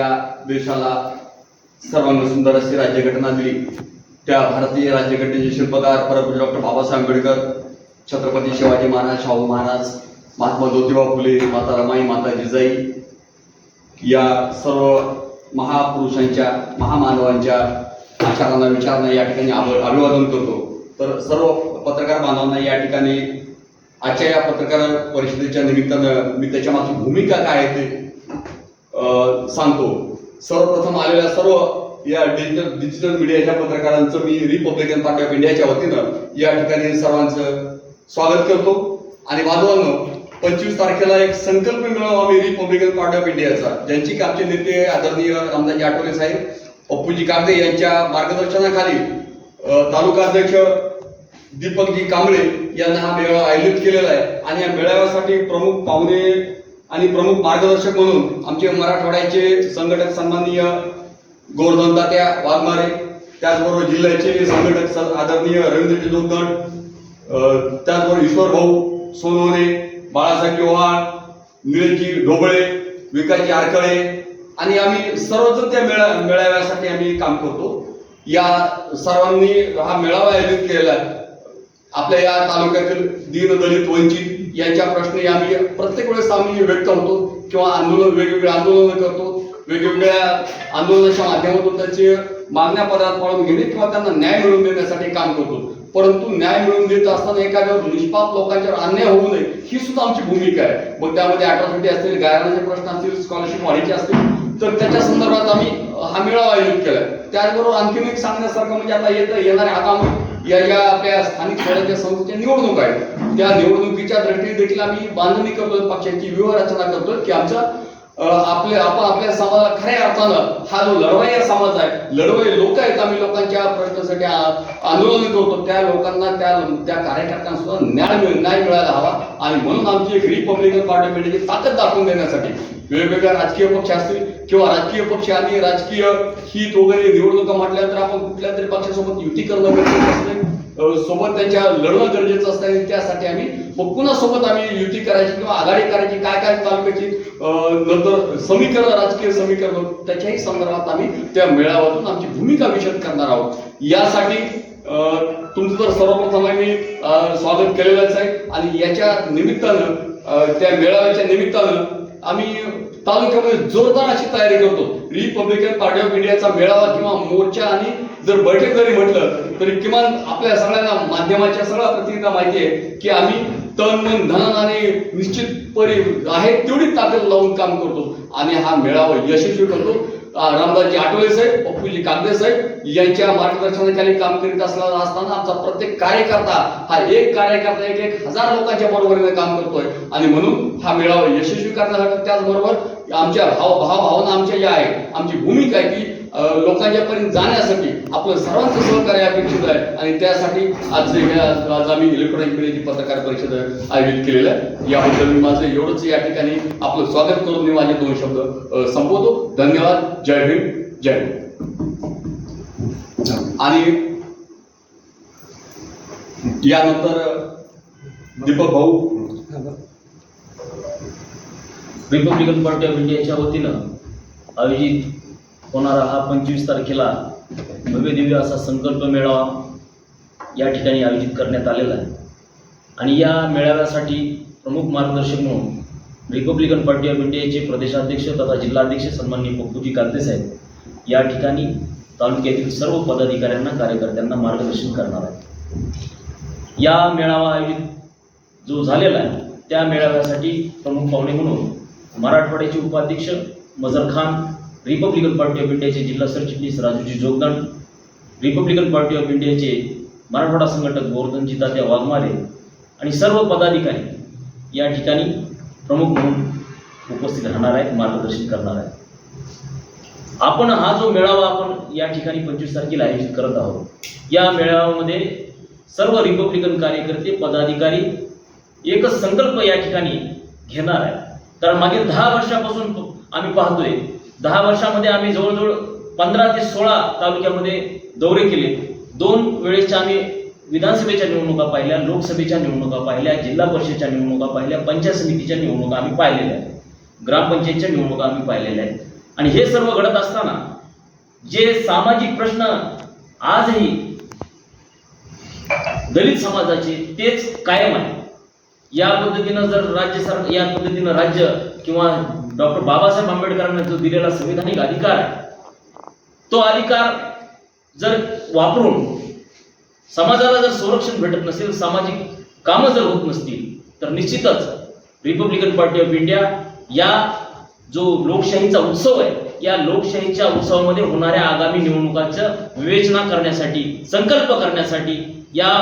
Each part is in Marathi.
या देशाला सर्वांग सुंदर अशी राज्यघटना दिली. त्या भारतीय राज्यघटनेचे शिल्पकार परमपूज्य डॉक्टर बाबासाहेब आंबेडकर छत्रपती शिवाजी महाराज शाहू महाराज महात्मा ज्योतिबा फुले माता रमाई माता जिजाई या सर्व महापुरुषांच्या महामानवांच्या आचारांना विचारांना या ठिकाणी अभिवादन करतो. तर सर्व पत्रकार बांधवांना या ठिकाणी आजच्या या पत्रकार परिषदेच्या निमित्तानं मी त्याच्या मागची भूमिका काय आहे ते सांगतो. सर्वप्रथम आलेल्या सर्व या डिजिटल डिजिटल मीडियाच्या पत्रकारांचं मी रिपब्लिकन पार्टी ऑफ इंडियाच्या वतीनं या ठिकाणी सर्वांचं स्वागत करतो. आणि बांधवांनो पंचवीस तारखेला एक संकल्प मिळव आम्ही रिपब्लिकन पार्टी ऑफ इंडियाचा ज्यांची की आमचे नेते आदरणीय रामदासजी आठवले साहेब अप्पूजी कागदे यांच्या मार्गदर्शनाखाली तालुका अध्यक्ष दीपकजी कांबळे यांना हा मेळावा आयोजित केलेला आहे. आणि या मेळाव्यासाठी प्रमुख पाहुणे आणि प्रमुख मार्गदर्शक म्हणून आमचे मराठवाड्याचे संघटक सन्माननीय गोवर्धन तात्या वाघमारे त्याचबरोबर जिल्ह्याचे संघटक स- आदरणीय रवींद्र जोगदंड त्याचबरोबर ईश्वर भाऊ सोनवणे बाळासाहेब चव्हाण निलेशजी ढोबळे विकासजी आरकळे आणि आम्ही सर्वजण त्या मेळा मेळाव्यासाठी आम्ही काम करतो. या सर्वांनी हा मेळावा आयोजित केलेला आहे. आपल्या या तालुक्यातील दीनदलित वंचित यांच्या प्रश्नी आम्ही प्रत्येक वेळेस आम्ही व्यक्त होतो किंवा आंदोलन वेगवेगळे आंदोलन करतो वेगवेगळ्या आंदोलनाच्या माध्यमातून त्याचे मागण्या पदार्थ पाळून घेणे किंवा त्यांना न्याय मिळवून देण्यासाठी काम करतो. परंतु न्याय मिळवून देत असताना एखाद्यावर निष्पाप लोकांच्यावर अन्याय होऊ नये ही सुद्धा आमची भूमिका आहे. मग त्यामध्ये अट्रॉसिटी असतील गायराचे प्रश्न असतील स्कॉलरशिप वाढीचे असतील तर त्याच्या संदर्भात आम्ही हा मेळावा आयोजित केला त्याचबरोबर आणखीन एक सांगण्यासारखं म्हणजे आता येतं येणाऱ्या आम्ही या या आपल्या स्थानिक स्वराज्य संस्थेच्या निवडणूक आहेत. त्या निवडणुकीच्या दृष्टीने देखील आम्ही बांधणी करतोय पक्षाची व्यूहरचना करतोय की आमच्या आपले आपण आपल्या समाजाला खऱ्या अर्थानं हा जो लढवाई समाज आहे लढवाई लोक आहेत आम्ही लोकांच्या प्रश्नासाठी आंदोलन करतो. त्या लोकांना त्या त्या कार्यकर्त्यांना सुद्धा न्याय न्याय मिळायला हवा. आणि म्हणून आमची एक रिपब्लिकन पार्टी मिळण्याची ताकद दाखवून देण्यासाठी वेगवेगळ्या राजकीय पक्ष असतील किंवा राजकीय पक्ष आणि राजकीय हित वगैरे निवडणुका म्हटल्यानंतर आपण कुठल्या तरी पक्षासोबत युती करणं गरजेचं असते सोबत त्यांच्या लढणं गरजेचं असतं आणि त्यासाठी आम्ही मग पुन्हा सोबत आम्ही युती करायची किंवा आघाडी करायची काय काय तालुक्याची नंतर समीकरण राजकीय समीकरण त्याच्याही संदर्भात आम्ही त्या मेळाव्यातून आमची भूमिका विषद करणार आहोत. यासाठी अं, तुमचं तर सर्वप्रथम आम्ही स्वागत केलेलंच आहे. आणि याच्या निमित्तानं त्या मेळाव्याच्या निमित्तानं आम्ही तालुक्यामध्ये जोरदार अशी तयारी करतो. रिपब्लिकन पार्टी ऑफ इंडियाचा मेळावा किंवा मोर्चा आणि जर बैठक जरी म्हटलं तरी किमान आपल्या सगळ्यांना माध्यमाच्या सगळ्या प्रतिनिधींना माहिती आहे की आम्ही तन मन धन आणि निश्चितपणे आहे तेवढी ताकद लावून काम करतो. आणि हा मेळावा यशस्वी करतो. रामदासजी आठवले साहेब पप्पूजी कागदे साहेब यांच्या मार्गदर्शनाखाली काम करीत असलेला असताना आमचा प्रत्येक कार्यकर्ता हा एक कार्यकर्ता एक एक हजार लोकांच्या बरोबरीने काम करतोय. आणि म्हणून हा मेळावा यशस्वी करण्यासाठी त्याचबरोबर आमच्या भाव भाव भावना आमच्या ज्या आहेत आमची भूमिका आहे की लोकांच्या पर्यंत जाण्यासाठी आपलं सर्वांचं सहकार्य अपेक्षित आहे. आणि त्यासाठी आज आज आम्ही इलेक्ट्रॉनिक मीडियाची पत्रकार परिषद आयोजित केलेलं आहे. याबद्दल मी माझं एवढंच या ठिकाणी आपलं स्वागत करून मी माझे दोन शब्द संपवतो. धन्यवाद. जय हिंद. जय हिंद. आणि यानंतर दीपक भाऊ. रिपब्लिकन पार्टी ऑफ इंडियाच्या वतीनं आयोजित होणारा हा पंचवीस तारखेला भव्य दिव्य असा संकल्प मेळावा या ठिकाणी आयोजित करण्यात आलेला आहे. आणि या मेळाव्यासाठी प्रमुख मार्गदर्शक म्हणून रिपब्लिकन पार्टी ऑफ इंडियाचे प्रदेशाध्यक्ष तथा जिल्हाध्यक्ष सन्माननीय पप्पूजी कातेसाहेब या ठिकाणी तालुक्यातील सर्व पदाधिकाऱ्यांना कार्यकर्त्यांना मार्गदर्शन करणार आहेत. या मेळावा आयोजित जो झालेला आहे त्या मेळाव्यासाठी प्रमुख पाहुणे म्हणून मराठवाड्याचे उपाध्यक्ष मजर खान रिपब्लिकन पार्टी ऑफ इंडियाचे जिल्हा सरचिटणीस राजूजी जोगदान रिपब्लिकन पार्टी ऑफ इंडियाचे मराठवाडा संघटक गोवर्धनजी तात्या वाघमारे आणि सर्व पदाधिकारी या ठिकाणी प्रमुख म्हणून उपस्थित राहणार आहेत मार्गदर्शन करणार आहेत. आपण हा जो मेळावा आपण या ठिकाणी पंचवीस तारखेला आयोजित करत आहोत या मेळाव्यामध्ये सर्व रिपब्लिकन कार्यकर्ते पदाधिकारी एकच संकल्प या ठिकाणी घेणार आहे कारण मागील दहा वर्षापासून आम्ही पाहतोय दहा वर्षामध्ये आम्ही जवळजवळ पंधरा ते सोळा तालुक्यामध्ये दौरे केले. दोन वेळेसच्या आम्ही विधानसभेच्या निवडणुका पाहिल्या लोकसभेच्या निवडणुका पाहिल्या जिल्हा परिषदेच्या निवडणुका पाहिल्या पंचायत समितीच्या निवडणुका आम्ही पाहिलेल्या आहेत. ग्रामपंचायतच्या निवडणुका आम्ही पाहिलेल्या आहेत. आणि हे सर्व घडत असताना जे सामाजिक प्रश्न आजही दलित समाजाचे तेच कायम आहे. या पद्धतीनं जर राज्य सर या पद्धतीनं राज्य किंवा डॉक्टर बाबासाहेब आंबेडकरांना जो दिलेला संविधानिक अधिकार आहे तो अधिकार जर वापरून समाजाला जर संरक्षण भेटत नसेल सामाजिक कामं जर होत नसतील तर निश्चितच रिपब्लिकन पार्टी ऑफ इंडिया या जो लोकशाहीचा उत्सव आहे या लोकशाहीच्या उत्सवामध्ये होणाऱ्या आगामी निवडणुकांचं विवेचना करण्यासाठी संकल्प करण्यासाठी या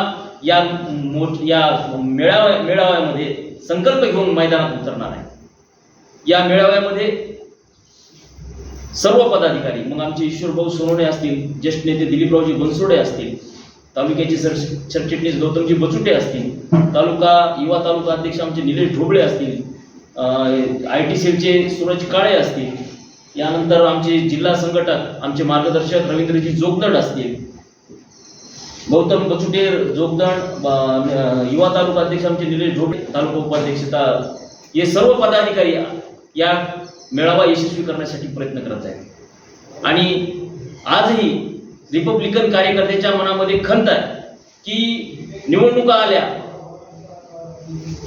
या मोठ या मेळाव्या मेळाव्यामध्ये संकल्प घेऊन मैदानात उतरणार आहे. या मेळाव्यामध्ये सर्व पदाधिकारी मग आमचे ईश्वरभाऊ सोनवणे असतील ज्येष्ठ नेते दिलीपरावजी बनसोडे असतील तालुक्याचे सर सरचिटणीस गौतमजी बचुटे असतील तालुका युवा तालुका अध्यक्ष आमचे निलेश ढोबळे असतील आय टी सेलचे सूरज काळे असतील यानंतर आमचे जिल्हा संघटक आमचे मार्गदर्शक रवींद्रजी जोगदंड असतील गौतम बचुटे जोगदंड युवा तालुका अध्यक्ष आमचे निलेश ढोबळे तालुका उपाध्यक्षता हे सर्व पदाधिकारी या मेळावा यशस्वी करण्यासाठी प्रयत्न करत आहेत. आणि आजही रिपब्लिकन कार्यकर्त्याच्या मनामध्ये खंत आहे की निवडणुका आल्या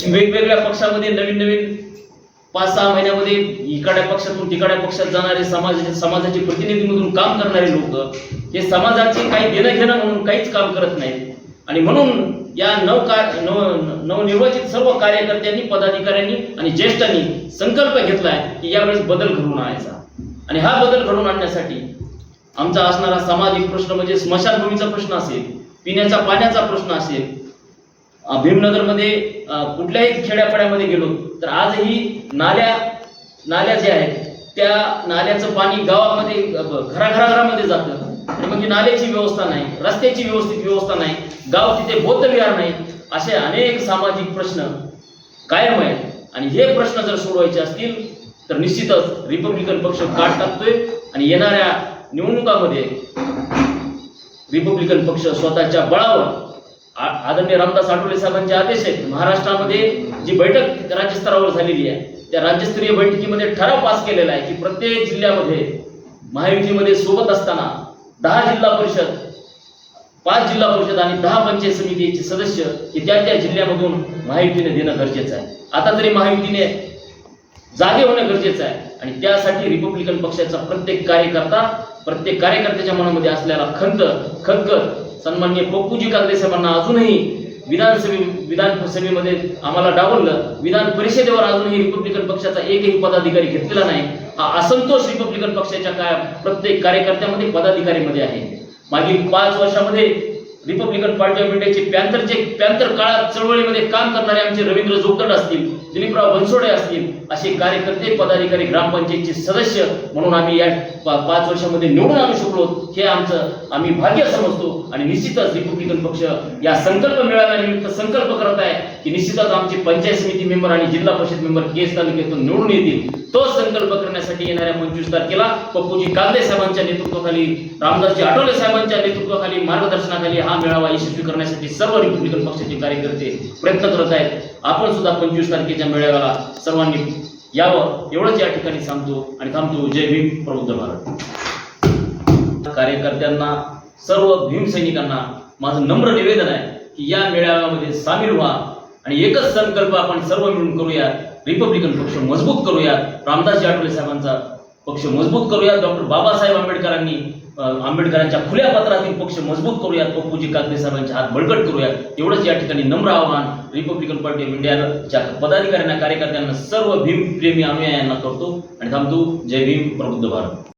वेगवेगळ्या पक्षामध्ये नवीन नवीन पाच सहा महिन्यामध्ये इकड्या पक्षातून तिकड्या पक्षात जाणारे समाजाचे समाजाचे प्रतिनिधी म्हणून काम करणारे लोक हे समाजाचे काही देणं घेणं म्हणून काहीच काम करत नाहीत. आणि म्हणून या नवका नव नवनिर्वाचित सर्व कार्यकर्त्यांनी पदाधिकाऱ्यांनी आणि ज्येष्ठांनी संकल्प घेतलाय की यावेळेस बदल घडवून आणायचा. आणि हा बदल घडवून आणण्यासाठी आमचा असणारा सामाजिक प्रश्न म्हणजे स्मशानभूमीचा प्रश्न असेल पिण्याच्या पाण्याचा प्रश्न असेल. भीमनगरमध्ये कुठल्याही खेड्यापाड्यामध्ये गेलो तर आजही नाल्या नाल्या ज्या आहेत त्या नाल्याचं पाणी गावामध्ये घराघराघरामध्ये जातं. आणि मग ही नाल्याची व्यवस्था नाही रस्त्याची व्यवस्थित व्यवस्था नाही गाव तिथे बौद्धविहार नाही असे अनेक सामाजिक प्रश्न कायम आहेत. आणि हे प्रश्न जर सोडवायचे असतील तर निश्चितच रिपब्लिकन पक्ष काट टाकतोय आणि येणाऱ्या निवडणुकामध्ये रिपब्लिकन पक्ष स्वतःच्या बळावर आ- आदरणीय रामदास आठवले साहेबांचे आदेश आहेत. महाराष्ट्रामध्ये जी बैठक राज्यस्तरावर झालेली आहे त्या राज्यस्तरीय बैठकीमध्ये ठराव पास केलेला आहे की प्रत्येक जिल्ह्यामध्ये महायुतीमध्ये सोबत असताना दहा जिल्हा परिषद पाच जिल्हा परिषद आणि दहा पंचायत समितीचे सदस्य हे त्या त्या जिल्ह्यामधून महायुतीने देणं गरजेचं आहे. आता तरी महायुतीने जागे होणं गरजेचं आहे. आणि त्यासाठी रिपब्लिकन पक्षाचा प्रत्येक कार्यकर्ता प्रत्येक कार्यकर्त्याच्या मनामध्ये असलेला खंत खतखत सन्मान्य पप्पूजी कागदे साहेबांना अजूनही विधानसभे विधानसभेमध्ये आम्हाला डावललं. विधान परिषदेवर अजूनही रिपब्लिकन पक्षाचा एकही पदाधिकारी घेतलेला नाही. हा असंतोष रिपब्लिकन पक्षाच्या काय प्रत्येक कार्यकर्त्यामध्ये पदाधिकारीमध्ये आहे. मागील पाच वर्षामध्ये रिपब्लिकन पार्टी ऑफ इंडियाचे पॅन्थरचे पॅन्थर काळात चळवळीमध्ये काम करणारे आमचे रवींद्र जोगदंड असतील दिलीपराव बनसोडे असतील असे कार्यकर्ते पदाधिकारी ग्रामपंचायतचे सदस्य म्हणून आम्ही या पा- पाच वर्षामध्ये निवडून आणू शकलो. हे आमचं आम्ही भाग्य समजतो आणि निश्चितच रिपब्लिकन पक्ष या संकल्प मेळाव्यानिमित्त संकल्प करत आहे. की निश्चितच आमचे पंचायत समिती मेंबर आणि जिल्हा परिषद मेंबर केस तालुक्यातून निवडून येतील. तो संकल्प करण्यासाठी येणाऱ्या पंचवीस तारखेला पप्पूजी कांदे साहेबांच्या नेतृत्वाखाली रामदासजी आठवले साहेबांच्या नेतृत्वाखाली मार्गदर्शनाखाली हा मेळावा यशस्वी करण्यासाठी सर्व रिपब्लिकन पक्षाचे कार्यकर्ते प्रयत्न करत आहेत. आपण सुद्धा पंचवीस तारखेच्या मेळाव्याला सर्वांनी यावं एवढंच या ठिकाणी सांगतो आणि थांबतो. जय भीम प्रबुद्ध भारत. कार्यकर्त्यांना सर्व भीम सैनिकांना माझं नम्र निवेदन आहे की या मेळाव्यामध्ये सामील व्हा. आणि एकच संकल्प आपण सर्व मिळून करूयात रिपब्लिकन पक्ष मजबूत करूयात रामदासजी आठवले साहेबांचा पक्ष मजबूत करूयात डॉक्टर बाबासाहेब आंबेडकरांनी आंबेडकरांच्या खुल्या पत्रातील पक्ष मजबूत करूयात पप्पूजी कागदे साहेबांचे हात बळकट करूयात एवढंच या ठिकाणी नम्र आव्हान रिपब्लिकन पार्टी ऑफ इंडियाच्या पदाधिकाऱ्यांना कार्यकर्त्यांना सर्व भीम प्रेमी अनुयायांना करतो. आणि थांबतो. जय भीम प्रबुद्ध भारत.